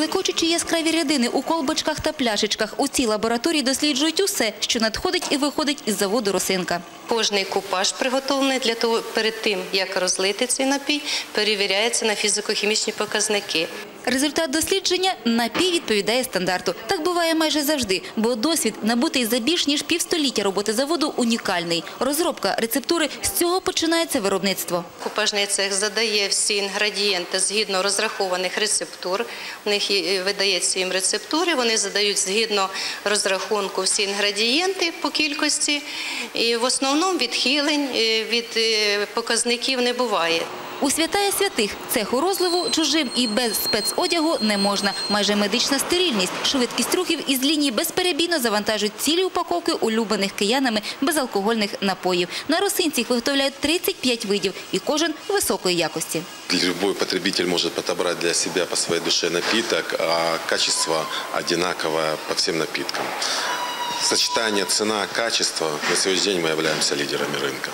Лекочучи яскраві рядини у колбочках та пляшечках, у цій лабораторії досліджують усе, що надходить і виходить із заводу «Росинка». Кожний купаж приготовлений для того, перед тим, як розлити цей напій, перевіряється на фізико-хімічні показники. Результат дослідження – напій відповідає стандарту. Так буває майже завжди, бо досвід, набутий за більш ніж півстоліття роботи заводу, унікальний. Розробка рецептури – з цього починається виробництво. Купажний цех задає всі інгредієнти згідно розрахованих рецептур. У них видається їм рецептури, вони задають згідно розрахунку всі інгредієнти по кількості. І в основному відхилень е, від е, показників не буває. У святая святих цеху розливу чужим і без спецодягу не можна. Майже медична стерильність. Швидкість рухів із лінії безперебійно завантажують цілі упаковки улюблених киянами безалкогольних напоїв. На росинці їх виготовляють 35 видів і кожен високої якості. Любой потребитель может подобрать для себя по своей душе напиток, а качество одинаковое по всем напиткам. Сочетание цена-качество на сегодняшний день мы являемся лидерами рынка.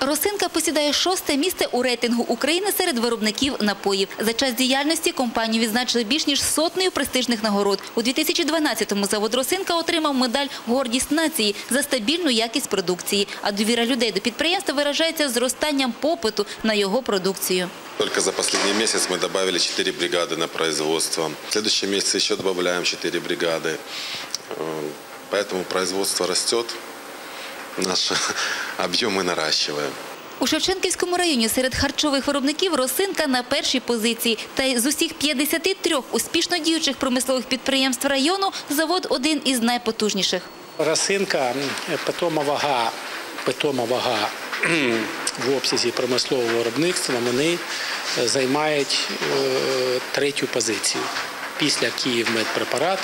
Росинка посідає шосте місце у рейтингу України серед виробників напоїв. За час діяльності компанію відзначили більш ніж сотнею престижних нагород. У 2012-му завод Росинка отримав медаль «Гордість нації» за стабільну якість продукції. А довіра людей до підприємства виражається зростанням попиту на його продукцію. Только за последний месяц мы добавили 4 бригады на производство. В следующем месяце еще добавляем 4 бригады. Э, Поэтому производство растет, наши объемы наращиваем. У Шевченківському районі серед харчових виробників «Росинка» на першій позиції. Та й з усіх 53 успішно діючих промислових підприємств району завод один із найпотужніших. Росинка, питома вага, питома вага в обсязі промислового виробництва, вони е, займають е, третю позицію. Після Київмедпрепарат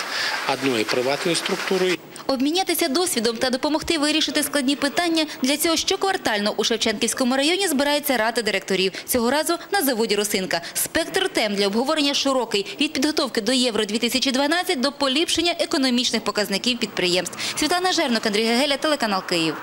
одної приватної структури Обмінятися досвідом та допомогти вирішити складні питання – для цього щоквартально у Шевченківському районі збирається рада директорів. Цього разу на заводі «Росинка». Спектр тем для обговорення широкий – від підготовки до Євро-2012 до поліпшення економічних показників підприємств. Світлана Жернок, Андрій Гегеля, телеканал «Київ».